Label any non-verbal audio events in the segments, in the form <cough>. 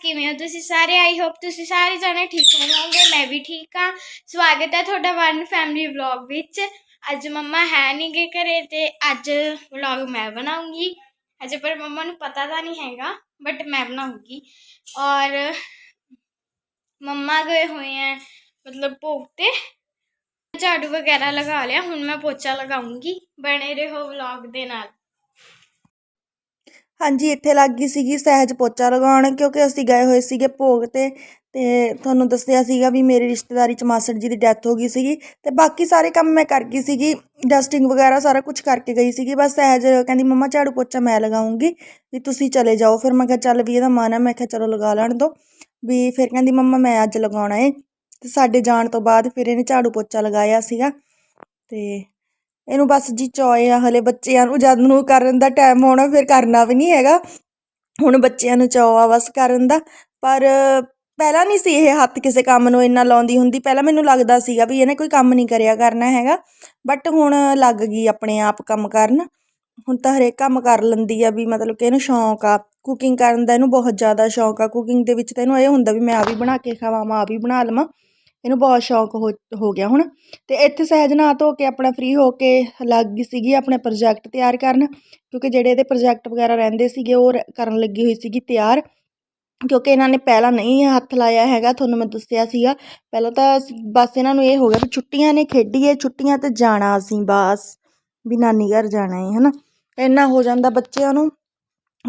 ਕਿਵੇਂ ਹੋ ਤੁਸੀਂ ਸਾਰੇ? ਆਈ ਹੋਪ ਤੁਸੀਂ ਸਾਰੇ ਜਾਣੇ ਠੀਕ ਹੋਵੋਗੇ, ਮੈਂ ਵੀ ਠੀਕ ਹਾਂ। ਸਵਾਗਤ ਹੈ ਤੁਹਾਡਾ ਵਨ ਫੈਮਿਲੀ ਵਲੌਗ ਵਿੱਚ। ਅੱਜ ਮੰਮਾ ਹੈ ਨਹੀਂ ਗੇ ਘਰੇ ਤੇ ਅੱਜ ਵਲੌਗ ਮੈਂ ਬਣਾਉਂਗੀ। ਅਜੇ ਪਰ ਮੰਮਾ ਨੂੰ ਪਤਾ ਤਾਂ ਨਹੀਂ ਹੈਗਾ ਬਟ ਮੈਂ ਬਣਾਉਂਗੀ। ਔਰ ਮੰਮਾ ਗਏ ਹੋਏ ਹੈ, ਮਤਲਬ ਭੋਗ ਤੇ। ਝਾੜੂ ਵਗੈਰਾ ਲਗਾ ਲਿਆ, ਹੁਣ ਮੈਂ ਪੋਚਾ ਲਗਾਉਂਗੀ। ਬਣੇ ਰਹੋ ਵਲੌਗ ਦੇ ਨਾਲ। ਹਾਂਜੀ, ਇੱਥੇ ਲੱਗ ਗਈ ਸੀਗੀ ਸਹਿਜ ਪੋਚਾ ਲਗਾਉਣ, ਕਿਉਂਕਿ ਅਸੀਂ ਗਏ ਹੋਏ ਸੀਗੇ ਭੋਗ ਤੇ ਤੇ ਤੁਹਾਨੂੰ ਦੱਸਿਆ ਸੀਗਾ ਵੀ ਮੇਰੀ ਰਿਸ਼ਤੇਦਾਰੀ ਚ ਮਾਸੜ ਜੀ ਦੀ ਡੈਥ ਹੋ ਗਈ ਸੀਗੀ, ਤੇ ਬਾਕੀ ਸਾਰੇ ਕੰਮ ਮੈਂ ਕਰ ਗਈ ਸੀਗੀ ਡਸਟਿੰਗ ਵਗੈਰਾ ਸਾਰਾ ਕੁਝ ਕਰਕੇ ਗਈ ਸੀਗੀ, ਬਸ ਸਹਿਜ ਕਹਿੰਦੀ, ਮੰਮਾ, ਝਾੜੂ ਪੋਚਾ ਮੈਂ ਲਗਾਉਂਗੀ, ਵੀ ਤੁਸੀਂ ਚਲੇ ਜਾਓ। ਫਿਰ ਮੈਂ ਕਿਹਾ, ਚੱਲ ਵੀ, ਇਹਦਾ ਮਨ ਆ। ਮੈਂ ਕਿਹਾ, ਚਲੋ, ਲਗਾ ਲੈਣ ਦੋ। ਵੀ ਫਿਰ ਕਹਿੰਦੀ, ਮੰਮਾ, ਮੈਂ ਅੱਜ ਲਗਾਉਣਾ ਏ। ਤੇ ਸਾਡੇ ਜਾਣ ਤੋਂ ਬਾਅਦ ਫਿਰ ਇਹਨੇ ਝਾੜੂ ਪੋਚਾ ਲਗਾਇਆ ਸੀਗਾ, ਤੇ ਇਹਨੂੰ ਬਸ ਜੀ ਚੋਏ ਆ, ਹਲੇ ਬੱਚਿਆਂ ਨੂੰ ਜਦ ਨੂੰ ਕਰਨ ਦਾ ਟਾਈਮ ਹੋਣਾ ਫਿਰ ਕਰਨਾ ਵੀ ਨਹੀਂ ਹੈਗਾ। ਹੁਣ ਬੱਚਿਆਂ ਨੂੰ ਚਾਅ ਆ ਬਸ ਕਰਨ ਦਾ। ਪਰ ਪਹਿਲਾਂ ਨਹੀਂ ਸੀ ਇਹ ਹੱਥ ਕਿਸੇ ਕੰਮ ਨੂੰ ਇੰਨਾ ਲਾਉਂਦੀ ਹੁੰਦੀ। ਪਹਿਲਾਂ ਮੈਨੂੰ ਲੱਗਦਾ ਸੀਗਾ ਵੀ ਇਹਨੇ ਕੋਈ ਕੰਮ ਨਹੀਂ ਕਰਿਆ ਕਰਨਾ ਹੈਗਾ। ਬਟ ਹੁਣ ਲੱਗ ਗਈ ਆਪਣੇ ਆਪ ਕੰਮ ਕਰਨ। ਹੁਣ ਤਾਂ ਹਰੇਕ ਕੰਮ ਕਰ ਲੈਂਦੀ ਆ ਵੀ ਮਤਲਬ ਕਿ ਇਹਨੂੰ ਸ਼ੌਂਕ ਆ। ਕੁਕਿੰਗ ਕਰਨ ਦਾ ਇਹਨੂੰ ਬਹੁਤ ਜ਼ਿਆਦਾ ਸ਼ੌਂਕ ਆ। ਕੁਕਿੰਗ ਦੇ ਵਿੱਚ ਤਾਂ ਇਹਨੂੰ ਇਹ ਹੁੰਦਾ ਵੀ ਮੈਂ ਆ ਵੀ ਬਣਾ ਕੇ ਖਾਵਾਂ ਆ ਵੀ ਬਣਾ ਲਵਾਂ। ਇਹਨੂੰ ਬਹੁਤ ਸ਼ੌਂਕ ਹੋ ਹੋ ਗਿਆ ਹੁਣ। ਤੇ ਇੱਥੇ ਸਹਿਜ ਨਹਾ ਧੋ ਕੇ ਆਪਣਾ ਫ੍ਰੀ ਹੋ ਕੇ ਲੱਗ ਗਈ ਸੀਗੀ ਆਪਣੇ ਪ੍ਰੋਜੈਕਟ ਤਿਆਰ ਕਰਨ, ਕਿਉਂਕਿ ਜਿਹੜੇ ਇਹਦੇ ਪ੍ਰੋਜੈਕਟ ਵਗੈਰਾ ਰਹਿੰਦੇ ਸੀਗੇ ਉਹ ਰ- ਕਰਨ ਲੱਗੀ ਹੋਈ ਸੀਗੀ ਤਿਆਰ। ਕਿਉਂਕਿ ਇਹਨਾਂ ਨੇ ਪਹਿਲਾਂ ਨਹੀਂ ਹੱਥ ਲਾਇਆ ਹੈਗਾ, ਤੁਹਾਨੂੰ ਮੈਂ ਦੱਸਿਆ ਸੀਗਾ। ਪਹਿਲਾਂ ਤਾਂ ਬਸ ਇਹਨਾਂ ਨੂੰ ਇਹ ਹੋ ਗਿਆ ਵੀ ਛੁੱਟੀਆਂ ਨੇ, ਖੇਡੀਏ, ਛੁੱਟੀਆਂ ਤੇ ਜਾਣਾ ਅਸੀਂ ਬਸ, ਵੀ ਨਾਨੀ ਘਰ ਜਾਣਾ ਹੈ ਹਨਾ। ਇੰਨਾ ਹੋ ਜਾਂਦਾ ਬੱਚਿਆਂ ਨੂੰ।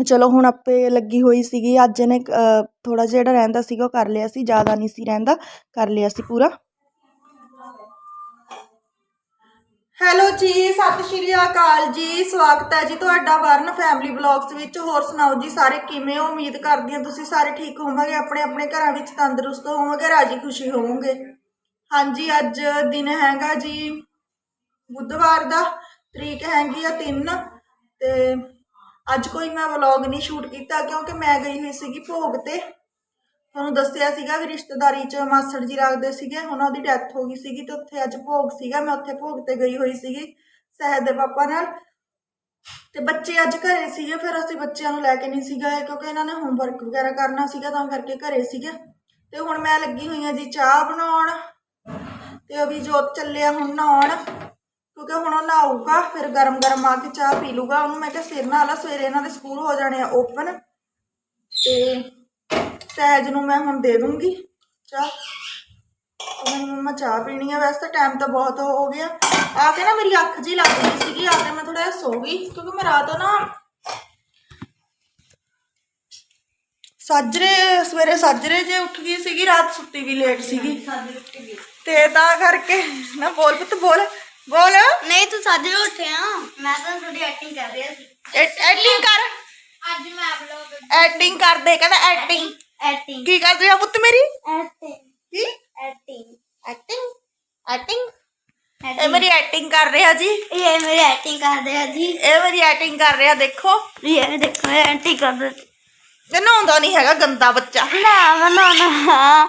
ਚਲੋ ਹੁਣ ਆਪੇ ਲੱਗੀ ਹੋਈ ਸੀਗੀ, ਅੱਜ ਇਹਨੇ ਥੋੜ੍ਹਾ ਜਿਹਾ ਜਿਹੜਾ ਰਹਿੰਦਾ ਸੀਗਾ ਉਹ ਕਰ ਲਿਆ ਸੀ, ਜ਼ਿਆਦਾ ਨਹੀਂ ਸੀ ਰਹਿੰਦਾ, ਕਰ ਲਿਆ ਸੀ ਪੂਰਾ। ਹੈਲੋ ਜੀ, ਸਤਿ ਸ਼੍ਰੀ ਅਕਾਲ ਜੀ, ਸਵਾਗਤ ਹੈ ਜੀ ਤੁਹਾਡਾ ਵਰਨ ਫੈਮਿਲੀ ਵਲੌਗਸ ਵਿੱਚ। ਹੋਰ ਸੁਣਾਓ ਜੀ ਸਾਰੇ ਕਿਵੇਂ ਹੋ? ਉਮੀਦ ਕਰਦੀ ਹਾਂ ਤੁਸੀਂ ਸਾਰੇ ਠੀਕ ਹੋਵੋਗੇ, ਆਪਣੇ ਆਪਣੇ ਘਰਾਂ ਵਿੱਚ ਤੰਦਰੁਸਤ ਹੋਵੋਗੇ, ਰਾਜੀ ਖੁਸ਼ੀ ਹੋਵੋਗੇ। ਹਾਂਜੀ, ਅੱਜ ਦਿਨ ਹੈਗਾ ਜੀ ਬੁੱਧਵਾਰ ਦਾ, ਤਰੀਕ ਹੈਗੀ ਆ 3 ਤੇ ਅੱਜ ਕੋਈ ਮੈਂ ਵਲੌਗ ਨਹੀਂ ਸ਼ੂਟ ਕੀਤਾ ਕਿਉਂਕਿ ਮੈਂ ਗਈ ਹੋਈ ਸੀਗੀ ਭੋਗ ਤੇ। ਤੁਹਾਨੂੰ ਦੱਸਿਆ ਸੀਗਾ ਵੀ ਰਿਸ਼ਤੇਦਾਰੀ ਚ ਮਾਸੜ ਜੀ ਰੱਖਦੇ ਸੀਗੇ ਉਹਨਾਂ ਦੀ ਡੈਥ ਹੋ ਗਈ ਸੀਗੀ ਤੇ ਉੱਥੇ ਅੱਜ ਭੋਗ ਸੀਗਾ, ਮੈਂ ਉੱਥੇ ਭੋਗ ਤੇ ਗਈ ਹੋਈ ਸੀਗੀ ਸਹਿਜ ਦੇ ਪਾਪਾ ਨਾਲ। ਤੇ ਬੱਚੇ ਅੱਜ ਘਰੇ ਸੀਗੇ, ਫਿਰ ਅਸੀਂ ਬੱਚਿਆਂ ਨੂੰ ਲੈ ਕੇ ਨਹੀਂ ਸੀਗਾ ਗਏ ਕਿਉਂਕਿ ਇਹਨਾਂ ਨੇ ਹੋਮਵਰਕ ਵਗੈਰਾ ਕਰਨਾ ਸੀਗਾ, ਤਾਂ ਕਰਕੇ ਘਰੇ ਸੀਗੇ। ਤੇ ਹੁਣ ਮੈਂ ਲੱਗੀ ਹੋਈ ਆ ਜੀ ਚਾਹ ਬਣਾਉਣ, ਤੇ ਵੀ ਜੋਤ ਚੱਲਿਆ ਹੁਣ ਨਹਾਉਣ। ਕਿਉਂਕਿ ਹੁਣ ਉਹ ਨਹਾਊਗਾ ਫਿਰ ਗਰਮ ਗਰਮ ਆ ਕੇ ਚਾਹ ਪੀ ਲੂਗਾ। ਉਹਨੂੰ ਮੈਂ ਕਿਹਾ ਸਿਰ ਨਹਾ ਲਾ ਸਵੇਰੇ ਇਹਨਾਂ ਦੇ ਸਕੂਲ ਹੋ ਜਾਣੇ ਆ ਓਪਨ ਤੇ ਸਹਿਜ ਨੂੰ ਮੈਂ ਹੁਣ ਦੇ ਦੂੰਗੀ ਚਾਹ। ਨੂੰ ਮੰਮਾ ਚਾਹ ਪੀਣੀ ਆ। ਵੈਸੇ ਤਾਂ ਟਾਈਮ ਤਾਂ ਬਹੁਤ ਹੋ ਗਿਆ। ਆ ਕੇ ਨਾ ਮੇਰੀ ਅੱਖ ਜੀ ਲੱਗ ਗਈ ਸੀਗੀ ਆ ਕੇ ਮੈਂ ਥੋੜਾ ਜਿਹਾ ਸੋ ਗਈ। ਕਿਉਂਕਿ ਮੈਂ ਰਾਤ ਨਾ ਸਾਜਰੇ ਸਵੇਰੇ ਸਾਜਰੇ ਜੇ ਉੱਠ ਗਈ ਸੀਗੀ ਰਾਤ ਸੁੱਤੀ ਵੀ ਲੇਟ ਸੀਗੀ। ਤੇ ਤਾਂ ਕਰਕੇ ਨਾ ਬੋਲ ਪੁੱਤ ਬੋਲ। ਬੋਲ। ਨਹੀਂ ਤੂੰ ਸਾਜਰੇ ਉੱਠਿਆ। ਮੈਂ ਤਾਂ ਤੁਹਾਡੀ ਐਕਟਿੰਗ ਕਰ ਰਿਹਾ ਸੀ। ਐਡਿੰਗ ਕਰ। ਅੱਜ ਮੈਂ ਵਲੌਗ ਐਡਿੰਗ ਕਰਦੇ ਕਹਿੰਦਾ ਐਡਿੰਗ। ਐਕਟਿੰਗ ਕੀ ਕਰਦੇ ਆ ਪੁੱਤ ਮੇਰੀ? ਐਕਟਿੰਗ ਕੀ? ਐਕਟਿੰਗ ਐਕਟਿੰਗ ਐਕਟਿੰਗ ਇਹ ਮੇਰੀ ਐਕਟਿੰਗ ਕਰ ਰਿਹਾ ਜੀ। ਇਹ ਮੇਰੀ ਐਕਟਿੰਗ ਕਰਦੇ ਆ ਜੀ। ਇਹ ਮੇਰੀ ਐਕਟਿੰਗ ਕਰ ਰਿਹਾ ਦੇਖੋ। ਇਹ ਦੇਖੋ ਐਕਟਿੰਗ ਕਰਦੇ ਤੇ ਨਹਾਉਂਦਾ ਨਹੀਂ ਹੈਗਾ ਗੰਦਾ ਬੱਚਾ। ਨਾ ਨਾ ਨਾ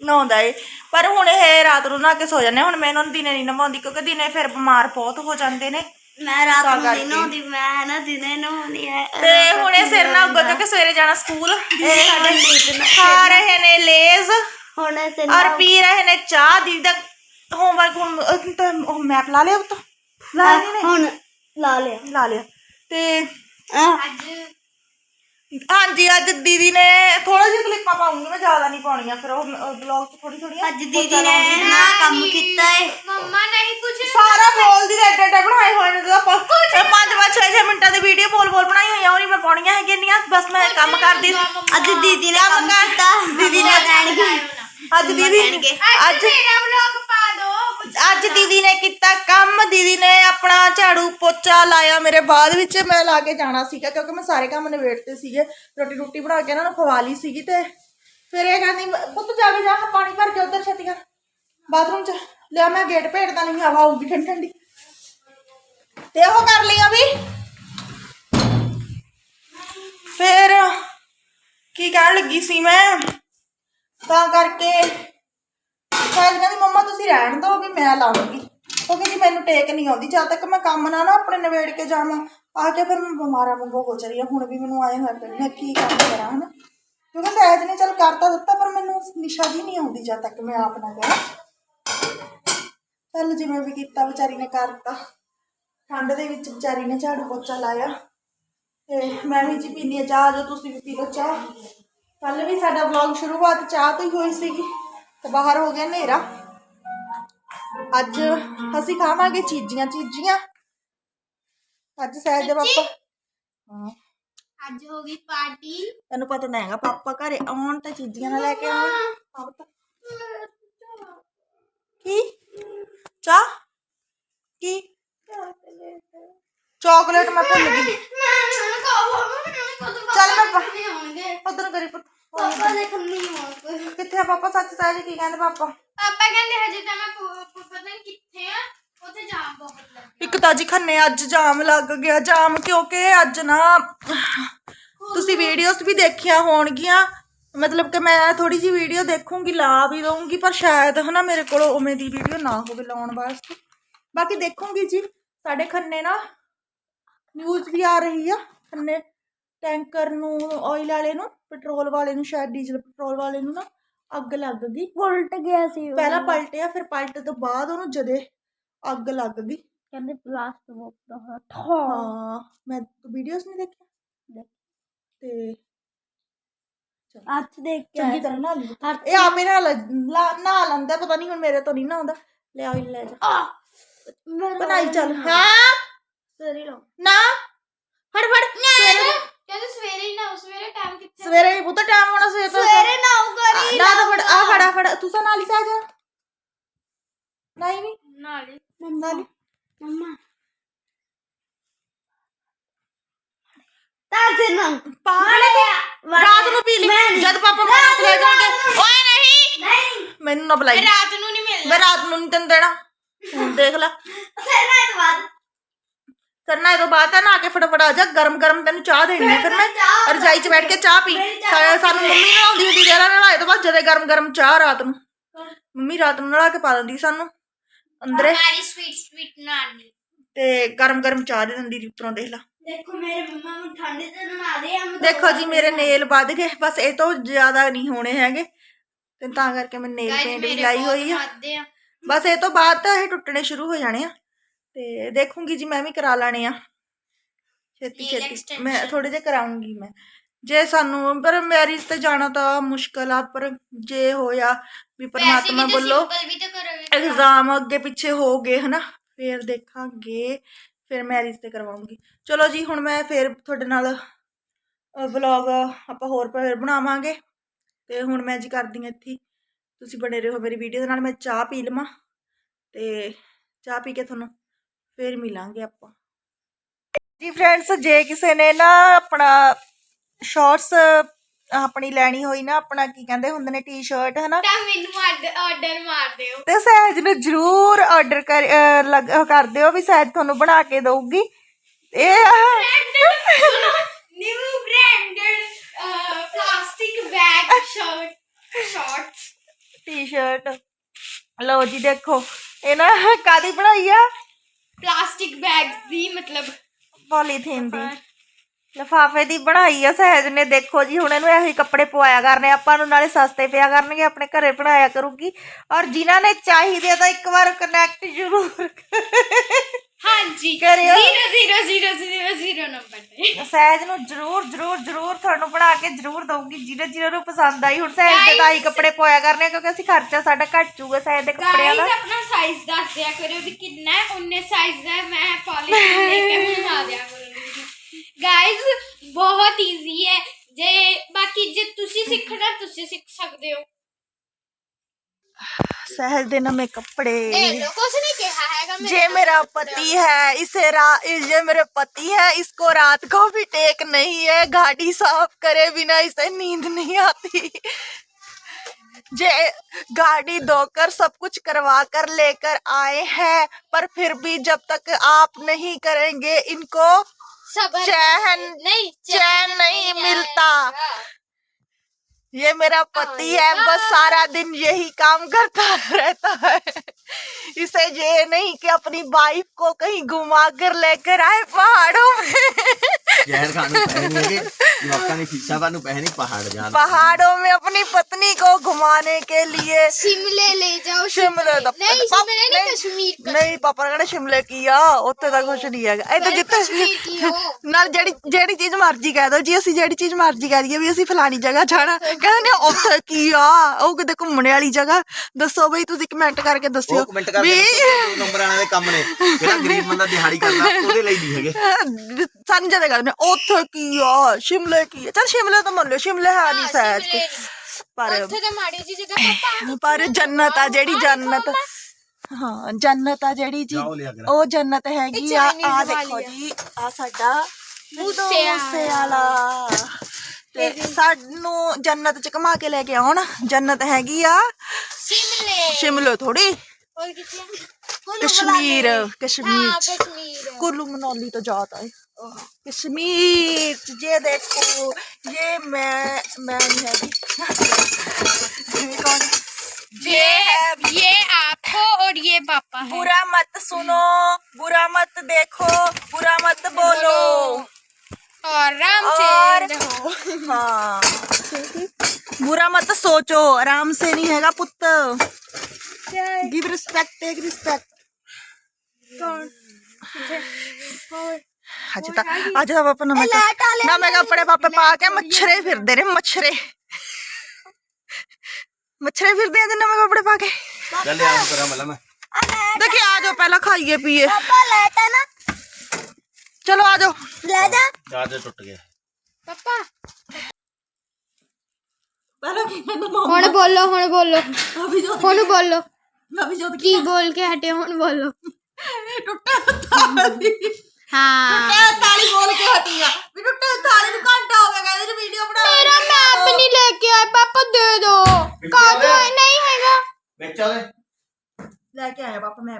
ਨਹਾਉਂਦਾ ਏ। ਪਰ ਹੁਣ ਇਹ ਰਾਤ ਨੂੰ ਨਹਾ ਕੇ ਸੋ ਜਾਂਦੇ ਹੁਣ ਮੈਂ ਇਹਨਾਂ ਨੂੰ ਦਿਨੇ ਨਹੀਂ ਨਵਾਉਂਦੀ ਕਿਉਂਕਿ ਦਿਨੇ ਫਿਰ ਬਿਮਾਰ ਬਹੁਤ ਹੋ ਜਾਂਦੇ ਨੇ। ਮੈਂ ਰਾਤ ਤਾਂ ਨੂੰ ਕਰਕੇ। ਦਿਨ ਹੁੰਦੀ ਮੈਂ ਨਾ ਦਿਨੇ ਨੂੰ ਹੁੰਦੀ ਹੈ ਤੇ ਹੁਣ ਇਹ ਸਿਰ ਨਾ ਉੱਗੋ ਕਿਉਂਕਿ ਸਵੇਰੇ ਜਾਣਾ ਸਕੂਲ। ਇਹ ਸਾਡੇ ਖਾ ਰਹੇ ਨੇ ਲੇਜ਼ ਹੁਣ ਇਸੇ ਔਰ ਪੀ ਰਹੇ ਨੇ ਚਾਹ। ਦੀ ਦਾ ਹੋਮਵਰਕ ਹੁਣ ਅਹ ਤਾਂ ਉਹ ਮੈਪ ਲਾ ਲਿਆ ਪੁੱਤ ਲਾ ਨਹੀਂ ਹੁਣ ਲਾ ਲਿਆ। ਲਾ ਲਿਆ। ਤੇ ਅੱਜ ਹਾਂਜੀ ਅੱਜ ਦੀਦੀ ਨੇ ਥੋੜਾ ਜਿਹਾ ਕਲਿੱਪਾਂ ਪਾਉਂਗੀ ਮੈਂ ਜ਼ਿਆਦਾ ਨਹੀਂ ਪਾਉਣੀਆਂ ਫਿਰ ਉਹ ਬਲੌਗ ਚ ਥੋੜੀ ਥੋੜੀ ਅੱਜ ਦੀਦੀ ਨੇ ਨਾ ਕੰਮ ਕੀਤਾ ਹੈ ਮੰਮਾ ਨਹੀਂ ਕੁਝ ਸਾਰਾ ਬੋਲਦੀ ਦੇ ਐਡੇ ਐਡੇ ਬਣਾਏ ਹੋਏ ਨੇ ਜਦੋਂ ਆਪਾਂ ਇਹ ਪੰਜ ਪੰਜ ਛੇ ਛੇ ਮਿੰਟਾਂ ਦੇ ਵੀਡੀਓ ਬੋਲ ਬੋਲ ਬਣਾਈ ਹੋਈਆਂ ਉਹ ਨਹੀਂ ਮੈਂ ਪਾਉਣੀਆਂ ਹੈਗੀਆਂ ਨਹੀਂ ਬਸ ਮੈਂ ਕੰਮ ਕਰਦੀ ਅੱਜ ਦੀਦੀ ਨੇ ਕੰਮ ਕਰ। ਕੀਤਾ ਦੀਦੀ ਨੇ ਅੱਜ ਦੀਦੀ ਅੱਜ ਮੇਰਾ ਵਲੌਗ ਅੱਜ ਦੀਦੀ ਨੇ ਕੀਤਾ ਕੰਮ, ਦੀਦੀ ਨੇ ਆਪਣਾ ਝਾੜੂ ਪੋਚਾ ਲਾਇਆ ਮੇਰੇ ਬਾਅਦ ਵਿੱਚ, ਮੈਂ ਲਾ ਕੇ ਜਾਣਾ ਸੀਗਾ, ਕਿਉਂਕਿ ਮੈਂ ਸਾਰੇ ਕੰਮ ਨਿਬੇੜਤੇ ਸੀਗੇ। ਰੋਟੀ ਰੋਟੀ ਬਣਾ ਕੇ ਇਹਨਾਂ ਨੂੰ ਖਵਾ ਲਈ ਸੀਗੀ ਤੇ ਫਿਰ ਇਹ ਕਹਿੰਦੀ, ਪੁੱਤ ਜਾ ਕੇ ਜਾ, ਪਾਣੀ ਭਰ ਕੇ ਉਧਰ ਛੇਤੀ ਕਰ ਬਾਥਰੂਮ ਚ, ਲਿਆ ਮੈਂ ਗੇਟ ਭੇੜਦਾ ਨਹੀਂ, ਹਵਾ ਆਊਗੀ ਠੰਡੀ ਠੰਡੀ। ਤੇ ਉਹ ਕਰ ਲਿਆ ਵੀ। ਫਿਰ ਕੀ ਕਹਿਣ ਲੱਗੀ ਸੀ ਮੈਂ? ਤਾਂ ਕਰਕੇ ਸਾਜ ਕਹਿੰਦੀ, ਮੰਮਾ, ਤੁਸੀਂ ਰਹਿਣ ਦਿਓ, ਵੀ ਮੈਂ ਲਾਉਂਗੀ। ਕਿਉਂਕਿ ਜੀ ਮੈਨੂੰ ਟੇਕ ਨਹੀਂ ਆਉਂਦੀ, ਜਦ ਤੱਕ ਮੈਂ ਕੰਮ ਨਾ ਨਾ ਆਪਣੇ ਨਵੇੜ ਕੇ ਜਾਵਾਂ। ਆ ਕੇ ਫਿਰ ਮੈਂ ਬਿਮਾਰਾਂ ਵਾਂਗੂ ਹੋ ਚਰੀ ਹੁਣ ਵੀ ਮੈਨੂੰ ਆਏ ਹੋਇਆ ਪਿਆ ਮੈਂ ਕੀ ਕੰਮ ਕਰਾਂ, ਹਨਾ? ਕਿਉਂਕਿ ਸਹਿਜ ਨੇ ਚਲ ਕਰਤਾ ਦਿੱਤਾ, ਪਰ ਮੈਨੂੰ ਨਿਸ਼ਾ ਜੀ ਨਹੀਂ ਆਉਂਦੀ, ਜਦ ਤੱਕ ਮੈਂ ਆਪ ਨਾ ਕਰਾਂ। ਚੱਲ ਜਿਵੇਂ ਵੀ ਕੀਤਾ, ਵਿਚਾਰੀ ਨੇ ਕਰਤਾ। ਠੰਡ ਦੇ ਵਿੱਚ ਵਿਚਾਰੀ ਨੇ ਝਾੜੂ ਪੋਚਾ ਲਾਇਆ। ਤੇ ਮੈਂ ਵੀ ਜੀ ਪੀਣੀ ਚਾਹ, ਜੋ ਤੁਸੀਂ ਵੀ ਪੀ ਲਓ ਚਾਹ। ਕੱਲ ਵੀ ਸਾਡਾ ਵਲੌਗ ਸ਼ੁਰੂਆਤ ਚਾਹ ਤੋਂ ਹੀ ਹੋਈ ਸੀਗੀ। ਤੇ ਬਾਹਰ ਹੋ ਗਿਆ ਹਨੇਰਾ ਅੱਜ ਅਸੀਂ ਖਾਵਾਂਗੇ ਚੀਜ਼ੀਆਂ ਚੀਜ਼ੀਆਂ ਅੱਜ ਸਹਿਜ ਦੇ ਪਾਪਾ ਹਾਂ ਅੱਜ ਹੋ ਗਈ ਪਾਰਟੀ ਤੈਨੂੰ ਪਤਾ ਤਾਂ ਹੈਗਾ ਪਾਪਾ ਘਰੇ ਆਉਣ ਤਾਂ ਚੀਜ਼ੀਆਂ ਨਾ ਲੈ ਕੇ ਆਉਣ ਕੀ ਚਾਹ ਕੀ ਚਾਕਲੇਟ ਮੈਂ ਭੁੱਲ ਗਈ ਚੱਲ ਮੈਂ ਉਧਰ ਕਰੀ ਪੁੱਤ ਪਾਪਾ ਦੇ ਖੰਨੀ ਹੋਣਗੇ ਕਿੱਥੇ ਪਾਪਾ? ਸੱਚ ਸਹਿਜ ਕੀ ਕਹਿੰਦੇ ਪਾਪਾ? ਪਾਪਾ ਕਹਿੰਦੇ ਹਜੇ ਤਾਂ ਮੈਂ ਪ- ਪ- ਪਤਾ ਨਹੀਂ ਕਿੱਥੇ ਆ ਉੱਥੇ ਜਾਮ ਬਹੁਤ ਲੱਗ ਇੱਕ ਤਾਂ ਜੀ ਖੰਨੇ ਅੱਜ ਜਾਮ ਲੱਗ ਗਿਆ। ਜਾਮ ਕਿਉਂਕਿ ਅੱਜ ਨਾ ਤੁਸੀਂ ਵੀਡੀਓਜ਼ ਵੀ ਦੇਖੀਆਂ ਹੋਣਗੀਆਂ। ਮਤਲਬ ਕਿ ਮੈਂ ਥੋੜੀ ਜੀ ਵੀਡੀਓ ਦੇਖੂੰਗੀ ਲਾ ਵੀ ਦਊਂਗੀ ਪਰ ਸ਼ਾਇਦ ਹਨਾ ਮੇਰੇ ਕੋਲ ਉਵੇਂ ਦੀ ਵੀਡੀਓ ਨਾ ਹੋਵੇ ਲਾਉਣ ਵਾਸਤੇ। ਬਾਕੀ ਦੇਖੂੰਗੀ ਜੀ ਸਾਡੇ ਖੰਨੇ ਨਾ ਨਿਊਜ਼ ਵੀ ਆ ਰਹੀ ਆ ਖੰਨੇ ਟੈਂਕਰ ਨੂੰ ਆਇਲ ਵਾਲੇ ਨੂੰ। ਪੈਟਰੋਲ ਵਾਲੇ ਨੂੰ ਸ਼ਾਇਦ ਡੀਜ਼ਲ ਪੈਟਰੋਲ ਵਾਲੇ ਨੂੰ ਨਾ ਅੱਗ ਲੱਗ ਗਈ। ਉਲਟ ਗਿਆ ਸੀ ਪਹਿਲਾਂ ਪਲਟਿਆ ਫਿਰ ਪਲਟ ਤੋਂ ਬਾਅਦ ਉਹਨੂੰ ਜਦੇ ਅੱਗ ਲੱਗ ਗਈ। ਕਹਿੰਦੇ ਪਲਾਸਟਿਕ ਮੁਕਤ ਹੋਇਆ ਹਾਂ। ਮੈਂ ਵੀਡੀਓਜ਼ ਨਹੀਂ ਦੇਖਿਆ? ਤੇ ਅੱਜ ਦੇਖ ਚੰਗੀ ਤਰ੍ਹਾਂ ਨਾ ਲਈ। ਇਹ ਆਪੇ ਨਾਲ ਨਾ ਲੰਦਾ ਪਤਾ ਨਹੀਂ ਹੁਣ ਮੇਰੇ ਤੋਂ ਨਹੀਂ ਨਾ ਆਉਂਦਾ ਲੈ ਆਈ ਲੈ ਜਾ ਬਣਾਈ ਚੱਲ। ਹਾਂ। ਸਵੇਰੇ ਲਓ ਨਾ। ਫੜ ਫੜ। ਸਵੇਰੇ ਸਵੇਰੇ ਹੀ ਨਾ ਸਵੇਰੇ ਟਾਈਮ ਕਿੱਥੇ ਸਵੇਰੇ ਹੀ ਪੁੱਤ ਟਾਈਮ ਹੋਣਾ ਸਵੇਰ ਤੋਂ ਸਵੇਰੇ ਨਾਉਗਾ ਨਾ ਤਾਂ ਫੜ ਆ ਫੜਾ ਫੜ। ਤੂੰ ਸਾ ਨਾਲ ਹੀ ਸਹਿ ਜਾ। ਨਹੀਂ ਨਹੀਂ ਨਾਲੀ ਨਾਲ ਹੀ। ਮੰਮਾ ਤਾਜੇ ਨਾ ਪਾਣੀ ਰਾਤ ਨੂੰ ਪੀ ਲਈ। ਜਦ ਪਾਪਾ ਮਾਸ ਲੈ ਜਾਣਗੇ। ਓਏ ਨਹੀਂ। ਨਹੀਂ। ਮੈਨੂੰ ਨਾ ਬੁਲਾਈ। ਰਾਤ ਨੂੰ ਨਹੀਂ ਮਿਲਣਾ। ਮੈਂ ਰਾਤ ਨੂੰ ਨਹੀਂ ਤੈਨੂੰ ਦੇਣਾ। ਹੁਣ ਦੇਖ ਲੈ। ਫਿਰ ਨਾ ਇਹ ਬਾਅਦ। ਕਰਨਾ ਇਹ ਤੋਂ ਬਾਅਦ ਤਾਂ ਨਾ ਕੇ ਫਟਾਫਟ ਆ ਜਾ ਗਰਮ ਗਰਮ ਤੈਨੂੰ ਚਾਹ ਦੇਣੀ ਹੈ ਫਿਰ ਮੈਂ ਰਜਾਈ 'ਚ ਬੈਠ ਕੇ ਚਾਹ ਪੀ। ਸਾ- ਸਾਨੂੰ ਮੰਮੀ ਨਹਾਉਂਦੀ ਹੁੰਦੀ ਜਿਹੜਾ ਨਹਾਏ ਤੋਂ ਬਾਅਦ ਜਦੇ ਗਰਮ ਗਰਮ ਚਾਹ ਰਾਤ ਨੂੰ। ਮੰਮੀ ਰਾਤ ਨੂੰ ਨਲਾ ਕੇ ਪਾ ਦਿੰਦੀ ਸਾਨੂੰ ਅੰਦਰੇ। ਹਮਾਰੀ ਸਵੀਟ ਸਵੀਟ ਨਾਨੀ। ਤੇ ਗਰਮ ਗਰਮ ਚਾਹ ਦੇ ਦਿੰਦੀ ਉੱਪਰੋਂ ਦੇਖ ਲਾ। ਦੇਖੋ ਮੇਰੇ ਮੰਮਾ ਨੂੰ ਠੰਡੇ ਤੇ ਨਹਾ ਦੇ ਆ ਦੇਖੋ ਜੀ ਮੇਰੇ ਨੇਲ ਵੱਧ ਗਏ ਬਸ ਇਹ ਤੋਂ ਜ਼ਿਆਦਾ ਨਹੀਂ ਹੋਣੇ ਹੈਗੇ। ਤੇ ਤਾਂ ਕਰਕੇ ਮੈਂ ਨੇਲ ਪੇਂਟ ਵੀ ਲਾਈ ਹੋਈ ਆ। ਆ। ਬਸ ਇਹ ਤੋਂ ਬਾਅਦ ਤਾਂ ਇਹ ਟੁੱਟਣੇ ਸ਼ੁਰੂ ਹੋ ਜਾਣੇ ਆ। ਤੇ ਦੇਖੂੰਗੀ ਜੀ ਮੈਂ ਵੀ ਕਰਾ ਲੈਣੇ ਆ। ਛੇਤੀ Nail ਛੇਤੀ। extension। ਮੈਂ ਥੋੜੇ ਜਿਹਾ ਕਰਾਉਂਗੀ ਮੈਂ। ਜੇ ਸਾਨੂੰ ਪਰ ਮੈਰਿਜ ਤੇ ਜਾਣਾ ਤਾਂ ਮੁਸ਼ਕਲ ਆ ਪਰ ਜੇ ਹੋਇਆ ਵੀ ਪਰਮਾਤਮਾ ਵੱਲੋਂ ਸਿੰਪਲ ਵੀ ਤਾਂ ਕਰੋਗੇ ਐਗਜ਼ਾਮ ਅੱਗੇ ਪਿੱਛੇ ਹੋ ਗਏ ਹਨਾ? ਫੇਰ ਦੇਖਾਂਗੇ ਫਿਰ ਮੈਰਿਜ ਤੇ ਕਰਵਾਉਂਗੀ। ਚਲੋ ਜੀ ਹੁਣ ਮੈਂ ਫੇਰ ਤੁਹਾਡੇ ਨਾਲ ਵਲੌਗ ਆਪਾਂ ਹੋਰ ਫਿਰ ਬਣਾਵਾਂਗੇ। ਤੇ ਹੁਣ ਮੈਂ ਜੀ ਕਰਦੀ ਹਾਂ ਇੱਥੇ ਹੀ। ਤੁਸੀਂ ਬਣੇ ਰਹੋ ਮੇਰੀ ਵੀਡੀਓ ਦੇ ਨਾਲ ਮੈਂ ਚਾਹ ਪੀ ਲਵਾਂ। ਤੇ ਚਾਹ ਪੀ ਕੇ ਤੁਹਾਨੂੰ ਫੇਰ ਮਿਲਾਂਗੇ ਆਪਾਂ। ਜੀ ਫਰੈਂਡਸ ਜੇ ਕਿਸੇ ਨੇ ਨਾ ਆਪਣਾ ਸ਼ਾਰਟਸ ਆਪਣੀ ਲੈਣੀ ਹੋਈ ਨਾ ਆਪਣਾ ਕੀ ਕਹਿੰਦੇ ਹੁੰਦੇ ਨੇ ਟੀ-ਸ਼ਰਟ ਹਨਾ? ਤਾਂ ਮੈਨੂੰ ਆਰਡਰ ਮਾਰ ਦਿਓ। ਤੇ ਸਹਿਜ ਨੂੰ ਜਰੂਰ ਆਰਡਰ ਕਰ ਦਿਓ ਵੀ ਸਹਿਜ ਤੁਹਾਨੂੰ ਬਣਾ ਕੇ ਦਊਗੀ। ਇਹ new branded plastic bag shirt shorts t-shirt ਲਓ ਜੀ ਦੇਖੋ ਇਹ ਨਾ ਕਾਦੀ ਬਣਾਈ ਆ? ਪਲਾਸਟਿਕ ਬੈਗਸ ਦੀ ਮਤਲਬ ਪੋਲੀਥੀਨ ਦੀ। ਲਫਾਫੇ। ਦੀ ਬਣਾਈ ਆ ਸਹਿਜ ਨੇ ਦੇਖੋ ਜੀ ਹੁਣ ਇਹਨੂੰ ਇਹੋ ਹੀ ਕੱਪੜੇ ਪਵਾਇਆ ਕਰਨੇ ਆਪਾਂ ਨੂੰ ਨਾਲੇ ਸਸਤੇ ਪਿਆ ਕਰਨਗੇ ਆਪਣੇ ਘਰੇ ਬਣਾਇਆ ਕਰੂਗੀ। ਔਰ ਜਿਨ੍ਹਾਂ ਨੇ ਚਾਹੀਦੇ ਤਾਂ ਇੱਕ ਵਾਰ ਕਨੈਕਟ ਜ਼ਰੂਰ ਹਾਂਜੀ ਕਰਿਓ। 000000 ਨੰਬਰ ਤੇ। ਸਹਿਜ ਨੂੰ ਜਰੂਰ ਜਰੂਰ ਜਰੂਰ ਤੁਹਾਨੂੰ ਬਣਾ ਕੇ ਜਰੂਰ ਦਊਗੀ। ਜਿਹਨੇ ਜਿਹਨਾਂ ਨੂੰ ਪਸੰਦ ਆਈ ਹੁਣ ਸਹਿਜ ਦੇ ਤਾਂ ਆਹੀ ਕੱਪੜੇ ਪਵਾਇਆ ਕਰਨੇ ਆ ਕਿਉਂਕਿ ਅਸੀਂ ਖਰਚਾ ਸਾਡਾ ਘੱਟ ਜੂਗਾ ਸਹਿਜ ਦੇ ਕੱਪੜਿਆਂ ਗਾਈਸ ਦਾ। ਆਪਣਾ ਸਾਈਜ਼ ਦੱਸ ਦਿਆ ਕਰੋ ਵੀ ਕਿੰਨਾ ਹੈ ਉਹਨੇ ਸਾਈਜ਼ ਦਾ ਮੈਂ ਪਾਲਿਸ਼ ਲੈ ਕੇ ਬਣਾ ਦਿਆ ਕਰੂੰਗੀ। ਗਾਈਸ ਬਹੁਤ ਈਜ਼ੀ ਹੈ। ਜੇ ਬਾਕੀ ਜੇ ਤੁਸੀਂ ਸਿੱਖਣਾ ਤੁਸੀਂ ਸਿੱਖ ਸਕਦੇ ਹੋ। सहज दिन में कपड़े। ये मेरा पति है इसे रा ये मेरे पति है इसको रात को भी टेक नहीं है गाड़ी साफ़ करे बिना इसे नींद नहीं आती। जे गाड़ी धोकर सब कुछ करवा कर लेकर आए हैं पर फिर भी जब तक आप नहीं करेंगे इनको चैन नहीं चैन नहीं मिलता। ये मेरा पति है बस सारा दिन यही काम करता रहता है। इसे ये नहीं कि अपनी वाइफ को कहीं घुमा कर लेकर आए पहाड़ों में। ਜ਼ਹਿਰ ਖਾਣ ਨੂੰ ਪੈਸੇ ਨਹੀਂ ਹੈਗੇ ਜਵਾਕਾਂ ਦੀ ਫੀਸਾਂ ਭਰਨ ਨੂੰ ਪੈਸੇ ਨਹੀਂ ਪਹਾੜ ਜਾਣ पहाड़ों में अपनी पत्नी को घुमाने के लिए शिमले ले जाओ शिमले ਦਾ नहीं ਪਾਪ- शिमले नहीं कश्मीर का ਨਹੀਂ ਪਾਪਾ ਨੇ ਕਹਿਣਾ ਸ਼ਿਮਲੇ ਕੀ ਆ ਉੱਥੇ ਤਾਂ ਕੁਝ ਨਹੀਂ ਹੈਗਾ ਇਹ ਤਾਂ ਜਿੱਥੇ कश्मीर की हो ਨਾਲ ਜਿਹੜੀ ਜਿਹੜੀ ਚੀਜ਼ ਮਰਜ਼ੀ ਕਹਿ ਦੋ ਜੀ ਅਸੀਂ ਜਿਹੜੀ ਚੀਜ਼ ਮਰਜ਼ੀ ਕਹਿ ਦਈਏ ਵੀ ਅਸੀਂ ਫਲਾਣੀ ਜਗ੍ਹਾ ਜਾਣਾ ਕਹਿੰਦੇ ਨੇ ਉੱਥੇ ਕੀ ਆ ਉਹ ਕਿਤੇ ਘੁੰਮਣ ਵਾਲੀ ਜਗ੍ਹਾ ਦੱਸੋ ਬਈ ਤੁਸੀਂ ਕਮੈਂਟ ਕਰਕੇ ਦੱਸਿਓ ਉਹ ਕਮੈਂਟ ਕਰਕੇ ਦੱਸੋ, ਦੋ ਨੰਬਰ ਵਾਲਿਆਂ ਦੇ ਕੰਮ ਨੇ ਜਿਹੜਾ ਗਰੀਬ ਬੰਦਾ ਦਿਹਾੜੀ ਕਰਦਾ ਉਹਦੇ ਲਈ ਨਹੀਂ ਹੈਗੇ ਸਾਨੂੰ ਜਦੇ ਕਹਿੰਦੇ ਨੇ ਉੱਥੇ ਕੀ ਆ ਸ਼ਿਮਲੇ ਸ਼ਿਮਲੇ ਕੀ ਹੈ? ਚਲ ਸ਼ਿਮਲੇ ਤਾਂ ਮੰਨ ਲਿਓ ਸ਼ਿਮਲਾ ਹੈ <laughs> ਨਹੀਂ ਸਹਿਜ ਤੇ ਪਰ ਪਰ ਜੰਨਤ ਆ ਜਿਹੜੀ ਜੰਨਤ। ਹਾਂ ਜੰਨਤ ਆ ਜਿਹੜੀ ਜੀ ਉਹ ਜੰਨਤ ਹੈਗੀ ਆ। ਆ ਦੇਖੋ ਜੀ ਆ ਸਾਡਾ ਮੂਸੇ ਵਾਲਾ। ਤੇ ਸਾਨੂੰ ਜੰਨਤ ਚ ਕਮਾ ਕੇ ਲੈ ਕੇ ਆਉਣ। ਜੰਨਤ ਹੈਗੀ ਆ ਸ਼ਿਮਲੇ। ਸ਼ਿਮਲੇ ਥੋੜੀ ਕਸ਼ਮੀਰ ਕਸ਼ਮੀਰ ਕੁੱਲੂ ਮਨੋਲੀ ਤੋਂ ਜਾਤ ਆਏ है कश्मीर ये देखो ये मैं मैं है ये कौन ये ये आप हो और ये पापा है। बुरा मत सुनो बुरा मत देखो बुरा मत बोलो। और राम और- से हाँ बुरा मत सोचो आराम से नहीं हैगा पुत्त गिव रिस्पेक्ट टेक रिस्पेक्ट ਅੱਜ ਤਾਂ ਅੱਜ ਤਾਂ ਪਾਪਾ ਨਵੇਂ ਕੱਪ- ਨਵੇਂ ਕੱਪੜੇ ਪਾਪੇ ਪਾ ਕੇ ਮੱਛਰੇ ਫਿਰਦੇ ਨੇ ਮੱਛਰੇ। ਮੱਛਰੇ ਫਿਰਦੇ ਆ ਤੇ ਨਵੇਂ ਕੱਪੜੇ ਪਾ ਕੇ। ਚੱਲ ਆਉਂ ਕਰਾਂ ਮਤਲਬ ਮੈਂ। ਦੇਖੀ ਆ ਜਾਓ ਪਹਿਲਾਂ ਖਾਈਏ ਪੀਏ। ਪਾਪਾ ਲੈਟਾ ਨਾ। ਚਲੋ ਆ ਜਾਓ। ਲੈ ਜਾ। ਚਾਰਜਰ ਟੁੱਟ ਗਿਆ। पापा ਪਹਿਲਾਂ ਕੀ ਕਹਿੰਦਾ ਹੁਣ ਬੋਲੋ ਹੁਣ ਬੋਲੋ। ਅਭੀ ਜੋ ਹੁਣ ਬੋਲੋ। ਅਭੀ ਜੋ ਕੀ ਬੋਲ ਕੇ ਹਟੇ ਹੁਣ ਬੋਲੋ। ਟੁੱਟਾ ਤਾਲੀ ਹਾਂ। ਟੁੱਟਾ ਤਾਲੀ ਬੋਲ ਕੇ ਹਟੀ ਆ। ਵੀ ਟੁੱਟੇ ਤਾਲੀ ਨੂੰ ਘੰਟਾ ਹੋ ਗਿਆ ਕਹਿੰਦੇ ਨੇ ਵੀਡੀਓ ਬਣਾ ਮੇਰਾ ਮੈਪ ਨਹੀਂ ਲੈ ਕੇ ਆਏ ਪਾਪਾ ਦੇ ਦੋ। ਕਾਹਦਾ ਨਹੀਂ ਹੈਗਾ? ਵਿੱਚ ਆਲੇ ਲੈ ਕੇ ਆਇਆ ਪਾਪਾ ਮੈਂ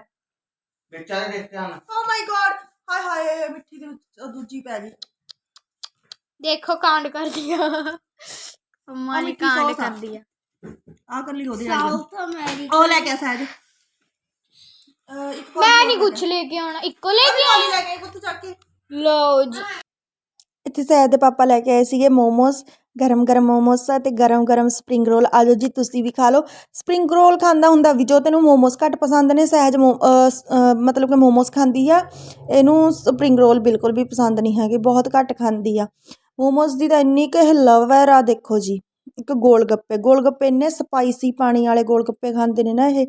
ਵਿੱਚ ਆਲੇ ਦੇਖ ਕੇ ਆਣਾ ਓ ਮਾਈ ਗॉड ਹਾਏ ਹਾਏ ਮਿੱਠੀ ਦੇ ਵਿੱਚ ਉਹ ਦੂਜੀ ਪੈ ਗਈ। ਦੇਖੋ ਕਾਂਡ ਕਰ ਦਿਆ ਅੰਮਾ ਨੇ ਕਾਂਡ। ਕਰ ਦਿਆ ਆ। ਕਰ ਲਈ ਉਹਦੇ ਵਾਲੀ ਸਾਊਥ ਅਮਰੀਕਾ ਉਹ ਲੈ ਕੇ ਆ ਸਹਿਜ। ਇੱਕ ਮੈਂ ਨਹੀਂ ਕੁਛ ਲੈ ਕੇ ਆਉਣਾ। ਇੱਕੋ ਲੈ ਕੇ ਆਈ ਲੈ ਕੇ ਪੁੱਤ ਚੱਕ ਕੇ। ਲਓ ਜੀ। ਇੱਥੇ ਸਹਿਜ ਦੇ ਪਾਪਾ ਲੈ ਕੇ ਆਏ ਸੀਗੇ ਮੋਮੋਸ ਗਰਮ ਗਰਮ ਮੋਮੋਸ ਤੇ ਗਰਮ ਗਰਮ ਸਪਰਿੰਗ ਰੋਲ। ਆਜੋ ਜੀ ਤੁਸੀਂ ਵੀ ਖਾ ਲਓ। ਸਪਰਿੰਗ ਰੋਲ ਖਾਂਦਾ ਹੁੰਦਾ ਵੀ ਜੋ ਤੈਨੂੰ ਮੋਮੋਸ ਘੱਟ ਪਸੰਦ ਨੇ ਸਹਿਜ ਮੋ- ਅਹ ਸ- ਅਹ ਮਤਲਬ ਕਿ ਮੋਮੋਸ ਖਾਂਦੀ ਆ ਇਹਨੂੰ ਸਪਰਿੰਗ ਰੋਲ ਬਿਲਕੁਲ ਵੀ ਪਸੰਦ ਨਹੀਂ ਹੈਗੇ ਬਹੁਤ ਘੱਟ ਖਾਂਦੀ ਆ। ਮੋਮੋਸ ਦੀ ਤਾਂ ਇੰਨੀ ਕੁ ਇਹ ਲਵਰ ਆ ਦੇਖੋ ਜੀ। ਇੱਕ ਗੋਲ ਗੱਪੇ। ਗੋਲ ਗੱਪੇ ਇੰਨੇ ਸਪਾਈਸੀ ਪਾਣੀ ਵਾਲੇ ਗੋਲ ਗੱਪੇ ਖਾਂਦੇ ਨੇ ਨਾ ਇਹ।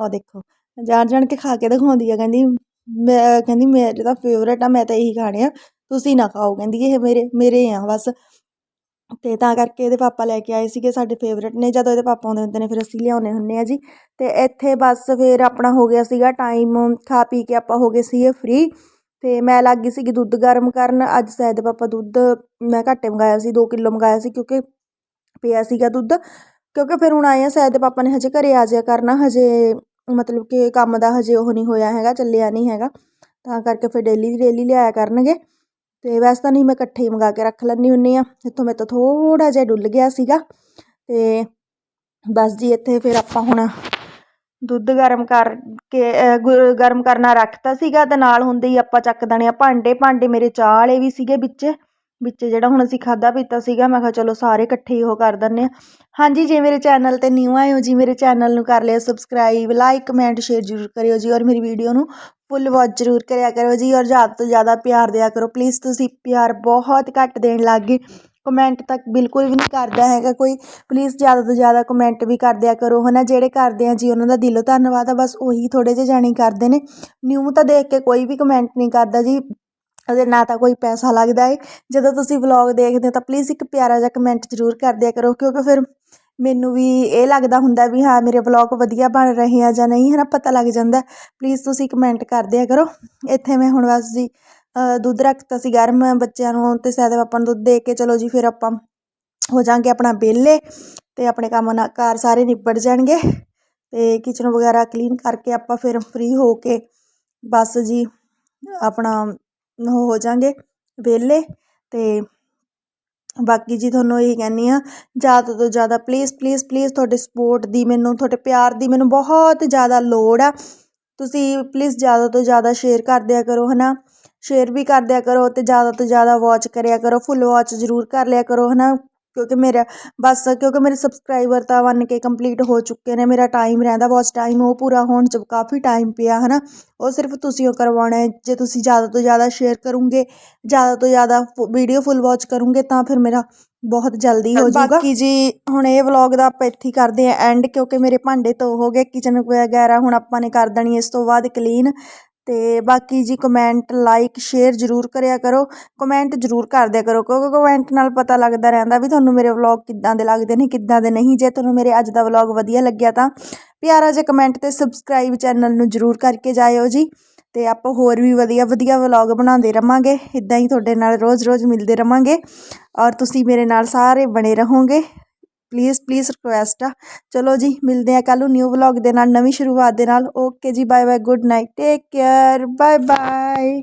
ਆ ਦੇਖੋ। ਜਾਣ ਜਾਣ ਕੇ ਖਾ ਕੇ ਦਿਖਾਉਂਦੀ ਆ, ਕਹਿੰਦੀ ਮੈਂ, ਕਹਿੰਦੀ ਮੇਰੇ ਤਾਂ ਫੇਵਰੇਟ ਆ, ਮੈਂ ਤਾਂ ਇਹੀ ਖਾਣੇ ਆ, ਤੁਸੀਂ ਨਾ ਖਾਓ, ਕਹਿੰਦੀ ਇਹ ਮੇਰੇ ਮੇਰੇ ਆ ਬਸ। ਤੇ ਤਾਂ ਕਰਕੇ ਇਹਦੇ ਪਾਪਾ ਲੈ ਕੇ ਆਏ ਸੀਗੇ ਸਾਡੇ ਫੇਵਰੇਟ ਨੇ, ਜਦੋਂ ਇਹਦੇ ਪਾਪਾ ਆਉਂਦੇ ਹੁੰਦੇ ਨੇ ਫਿਰ ਅਸੀਂ ਲਿਆਉਂਦੇ ਹੁੰਦੇ ਆ ਜੀ। ਤੇ ਇੱਥੇ ਬਸ ਫਿਰ ਆਪਣਾ ਹੋ ਗਿਆ ਸੀਗਾ ਟਾਈਮ ਖਾ ਪੀ ਕੇ ਆਪਾਂ ਹੋ ਗਏ ਸੀਗੇ ਫ੍ਰੀ ਤੇ ਮੈਂ ਲੱਗ ਗਈ ਸੀਗੀ ਦੁੱਧ ਗਰਮ ਕਰਨ, ਅੱਜ ਸੈਦ ਦੇ ਪਾਪਾ ਦੁੱਧ ਮੈਂ ਘੱਟੇ ਮੰਗਾਇਆ ਸੀ 2 ਕਿਲੋ ਮੰਗਾਇਆ ਸੀ ਕਿਉਂਕਿ ਪਿਆ ਸੀਗਾ ਦੁੱਧ। ਕਿਉਂਕਿ ਫਿਰ ਹੁਣ ਆਏ ਆ ਸੈਦ ਦੇ ਪਾਪਾ ਨੇ ਹਜੇ ਘਰੇ ਆ ਜਾਇਆ ਕਰਨਾ, ਹਜੇ ਮਤਲਬ ਕਿ ਕੰਮ ਦਾ ਹਜੇ ਉਹ ਨਹੀਂ ਹੋਇਆ ਹੈਗਾ ਚੱਲਿਆ ਨਹੀਂ ਹੈਗਾ। ਤਾਂ ਕਰਕੇ ਫਿਰ ਡੇਲੀ ਦੀ ਡੇਲੀ ਲਿਆਇਆ ਕਰਨਗੇ। ਤੇ ਵੈਸੇ ਤਾਂ ਨਹੀਂ ਮੈਂ ਇਕੱਠੇ ਹੀ ਮੰਗਾ ਕੇ ਰੱਖ ਲੈਂਦੀ ਹੁੰਦੀ ਆ ਇੱਥੋਂ ਮੇਰੇ ਤੋਂ ਥੋੜਾ ਜਿਹਾ ਡੁੱਲ ਗਿਆ ਸੀਗਾ। ਤੇ ਬਸ ਜੀ ਇੱਥੇ ਫਿਰ ਆਪਾਂ ਹੁਣ ਦੁੱਧ ਗਰਮ ਕਰਕੇ ਅਹ, ਗੁ- ਗਰਮ ਕਰਨਾ ਰੱਖਤਾ ਸੀਗਾ। ਤੇ ਨਾਲ ਹੁੰਦੇ ਹੀ ਆਪਾਂ ਚੱਕ ਦੇਣੇ ਆ ਭਾਂਡੇ। ਭਾਂਡੇ ਮੇਰੇ ਚਾਹ ਵਾਲੇ ਵੀ ਸੀਗੇ ਵਿੱਚ। ਵਿੱਚ ਜਿਹੜਾ ਹੁਣ ਅਸੀਂ ਖਾਧਾ ਪੀਤਾ ਸੀਗਾ, ਮੈਂ ਕਿਹਾ ਚਲੋ ਸਾਰੇ ਇਕੱਠੇ ਹੀ ਉਹ ਕਰ ਦਿੰਦੇ ਹਾਂ। ਹਾਂਜੀ, ਜੇ ਮੇਰੇ ਚੈਨਲ ਤੇ ਨਿਊ ਆਏ ਹੋ ਜੀ, ਮੇਰੇ ਚੈਨਲ ਨੂੰ ਕਰ ਲਿਓ ਸਬਸਕ੍ਰਾਈਬ ਲਾਈਕ ਕਮੈਂਟ ਸ਼ੇਅਰ ਜ਼ਰੂਰ ਕਰਿਓ ਜੀ ਔਰ ਮੇਰੀ ਵੀਡੀਓ ਨੂੰ ਫੁੱਲ ਵਾਚ ਜ਼ਰੂਰ ਕਰਿਆ ਕਰੋ ਜੀ ਔਰ ਜ਼ਿਆਦਾ ਤੋਂ ਜ਼ਿਆਦਾ ਪਿਆਰ ਦਿਆ ਕਰੋ। ਪਲੀਜ਼ ਤੁਸੀਂ ਪਿਆਰ ਬਹੁਤ ਘੱਟ ਦੇਣ ਲੱਗ ਗਏ। ਕਮੈਂਟ ਤੱਕ ਬਿਲਕੁਲ ਵੀ ਨਹੀਂ ਕਰਦਾ ਹੈਗਾ ਕੋਈ। ਪਲੀਜ਼ ਜ਼ਿਆਦਾ ਤੋਂ ਜ਼ਿਆਦਾ ਕਮੈਂਟ ਵੀ ਕਰ ਦਿਆ ਕਰੋ ਹੈ ਨਾ ਜਿਹੜੇ ਕਰਦੇ ਆ ਜੀ, ਉਹਨਾਂ ਦਾ ਦਿਲੋਂ ਧੰਨਵਾਦ ਆ, ਬਸ ਉਹੀ ਥੋੜੇ ਜਿਹੇ ਜਾਣੀ ਕਰਦੇ ਨੇ। ਨਿਊ ਤਾਂ ਦੇਖ ਕੇ ਕੋਈ ਵੀ ਕਮੈਂਟ ਨਹੀਂ ਕਰਦਾ ਜੀ। ਉਹਦੇ ਨਾ ਤਾਂ ਕੋਈ ਪੈਸਾ ਲੱਗਦਾ ਏ। ਜਦੋਂ ਤੁਸੀਂ ਵਲੌਗ ਦੇਖਦੇ ਹੋ ਤਾਂ ਪਲੀਜ਼ ਇੱਕ ਪਿਆਰਾ ਜਿਹਾ ਕਮੈਂਟ ਜ਼ਰੂਰ ਕਰ ਦਿਆ ਕਰੋ, ਕਿਉਂਕਿ ਫਿਰ ਮੈਨੂੰ ਵੀ ਇਹ ਲੱਗਦਾ ਹੁੰਦਾ ਵੀ ਹਾਂ, ਮੇਰੇ ਵਲੌਗ ਵਧੀਆ ਬਣ ਰਹੇ ਆ ਜਾਂ ਨਹੀਂ ਹੈ ਨਾ ਪਤਾ ਲੱਗ ਜਾਂਦਾ। ਪਲੀਜ਼ ਤੁਸੀਂ ਕਮੈਂਟ ਕਰ ਦਿਆ ਕਰੋ। ਇੱਥੇ ਮੈਂ ਹੁਣ ਬਸ ਜੀ ਦੁੱਧ ਰੱਖਤਾ ਸੀ ਗਰਮ ਬੱਚਿਆਂ ਨੂੰ ਤੇ ਸੈਦੇ ਪਾਪਾ ਨੂੰ ਦੁੱਧ ਦੇ ਕੇ ਚਲੋ ਜੀ, ਫਿਰ ਆਪਾਂ ਹੋ ਜਾਾਂਗੇ ਆਪਣਾ ਵਿਹਲੇ ਤੇ ਆਪਣੇ ਕੰਮ ਨਾ ਕਾਰ ਸਾਰੇ ਨਿਬੜ ਜਾਣਗੇ ਤੇ ਕਿਚਨ ਵਗੈਰਾ ਕਲੀਨ ਕਰਕੇ ਆਪਾਂ ਫਿਰ ਫ੍ਰੀ ਹੋ ਕੇ ਬਸ ਜੀ, ਆਪਣਾ ਹੋ ਜਾਾਂਗੇ ਵਿਹਲੇ ਅਤੇ ਬਾਕੀ ਜੀ ਤੁਹਾਨੂੰ ਇਹੀ ਕਹਿੰਦੀ ਹਾਂ, ਜ਼ਿਆਦਾ ਤੋਂ ਜ਼ਿਆਦਾ ਪਲੀਜ਼ ਪਲੀਜ਼ ਪਲੀਜ਼ ਤੁਹਾਡੇ ਸਪੋਰਟ ਦੀ ਮੈਨੂੰ, ਤੁਹਾਡੇ ਪਿਆਰ ਦੀ ਮੈਨੂੰ ਬਹੁਤ ਜ਼ਿਆਦਾ ਲੋੜ ਆ। ਤੁਸੀਂ ਪਲੀਜ਼ ਜ਼ਿਆਦਾ ਤੋਂ ਜ਼ਿਆਦਾ ਸ਼ੇਅਰ ਕਰ ਦਿਆ ਕਰੋ ਹੈ ਨਾ ਸ਼ੇਅਰ ਵੀ ਕਰ ਦਿਆ ਕਰੋ ਅਤੇ ਜ਼ਿਆਦਾ ਤੋਂ ਜ਼ਿਆਦਾ ਵਾਚ ਕਰਿਆ ਕਰੋ ਫੁੱਲ ਵਾਚ ਜ਼ਰੂਰ ਕਰ ਲਿਆ ਕਰੋ ਹੈ ਨਾ ਕਿਉਂਕਿ ਮੇਰਾ, ਬਸ ਕਿਉਂਕਿ ਮੇਰੇ ਸਬਸਕ੍ਰਾਈਬਰ ਤਾਂ ਵਨ ਕੇ ਕੰਪਲੀਟ ਹੋ ਚੁੱਕੇ ਨੇ, ਮੇਰਾ ਟਾਈਮ ਰਹਿੰਦਾ ਵਾਚ ਟਾਈਮ ਉਹ ਪੂਰਾ ਹੋਣ 'ਚ ਕਾਫੀ ਟਾਈਮ ਪਿਆ ਹੈ ਨਾ ਉਹ ਸਿਰਫ ਤੁਸੀਂ ਉਹ ਕਰਵਾਉਣਾ ਹੈ, ਜੇ ਤੁਸੀਂ ਜ਼ਿਆਦਾ ਤੋਂ ਜ਼ਿਆਦਾ ਸ਼ੇਅਰ ਕਰੋਗੇ, ਜ਼ਿਆਦਾ ਤੋਂ ਜ਼ਿਆਦਾ ਵੀਡੀਓ ਫੁੱਲ ਵਾਚ ਕਰੋਗੇ, ਤਾਂ ਫਿਰ ਮੇਰਾ ਬਹੁਤ ਜਲਦੀ ਹੋ ਜਾਊਗਾ। ਬਾਕੀ ਜੀ, ਹੁਣ ਇਹ ਵਲੌਗ ਦਾ ਆਪਾਂ ਇੱਥੇ ਕਰਦੇ ਆ ਐਂਡ ਕਿਉਂਕਿ ਮੇਰੇ ਭਾਂਡੇ ਧੋ ਹੋ ਗਏ ਕਿਚਨ ਵਗੈਰਾ ਹੁਣ ਆਪਾਂ ਨੇ ਕਰ ਦੇਣੀ ਇਸ ਤੋਂ ਬਾਅਦ ਕਲੀਨ ਅਤੇ ਬਾਕੀ ਜੀ ਕਮੈਂਟ ਲਾਈਕ ਸ਼ੇਅਰ ਜ਼ਰੂਰ ਕਰਿਆ ਕਰੋ। ਕਮੈਂਟ ਜ਼ਰੂਰ ਕਰ ਦਿਆ ਕਰੋ, ਕਿਉਂਕਿ ਕਮੈਂਟ ਨਾਲ ਪਤਾ ਲੱਗਦਾ ਰਹਿੰਦਾ ਵੀ ਤੁਹਾਨੂੰ ਮੇਰੇ ਵਲੌਗ ਕਿੱਦਾਂ ਦੇ ਲੱਗਦੇ ਨੇ, ਕਿੱਦਾਂ ਦੇ ਨਹੀਂ। ਜੇ ਤੁਹਾਨੂੰ ਮੇਰੇ ਅੱਜ ਦਾ ਵਲੌਗ ਵਧੀਆ ਲੱਗਿਆ ਤਾਂ ਪਿਆਰਾ ਜਿਹਾ ਕਮੈਂਟ ਤੇ ਸਬਸਕ੍ਰਾਈਬ ਚੈਨਲ ਨੂੰ ਜ਼ਰੂਰ ਕਰਕੇ ਜਾਇਓ ਜੀ। ਤੇ ਆਪਾਂ ਹੋਰ ਵੀ ਵਧੀਆ ਵਧੀਆ ਵਲੌਗ ਬਣਾਉਂਦੇ ਰਵਾਂਗੇ। ਇਦਾਂ ਹੀ ਤੁਹਾਡੇ ਨਾਲ ਰੋਜ਼-ਰੋਜ਼ ਮਿਲਦੇ ਰਵਾਂਗੇ। ਔਰ ਤੁਸੀਂ ਮੇਰੇ ਨਾਲ ਸਾਰੇ ਬਣੇ ਰਹੋਗੇ। ਪਲੀਜ਼ ਪਲੀਜ਼ ਰਿਕੁਐਸਟ ਆ। ਚਲੋ ਜੀ, ਮਿਲਦੇ ਆ ਕੱਲ੍ਹ ਨੂੰ ਨਿਊ ਵਲੌਗ ਦੇ ਨਾਲ, ਨਵੀਂ ਸ਼ੁਰੂਆਤ ਦੇ ਨਾਲ। ਓਕੇ ਜੀ bye bye good night take care bye bye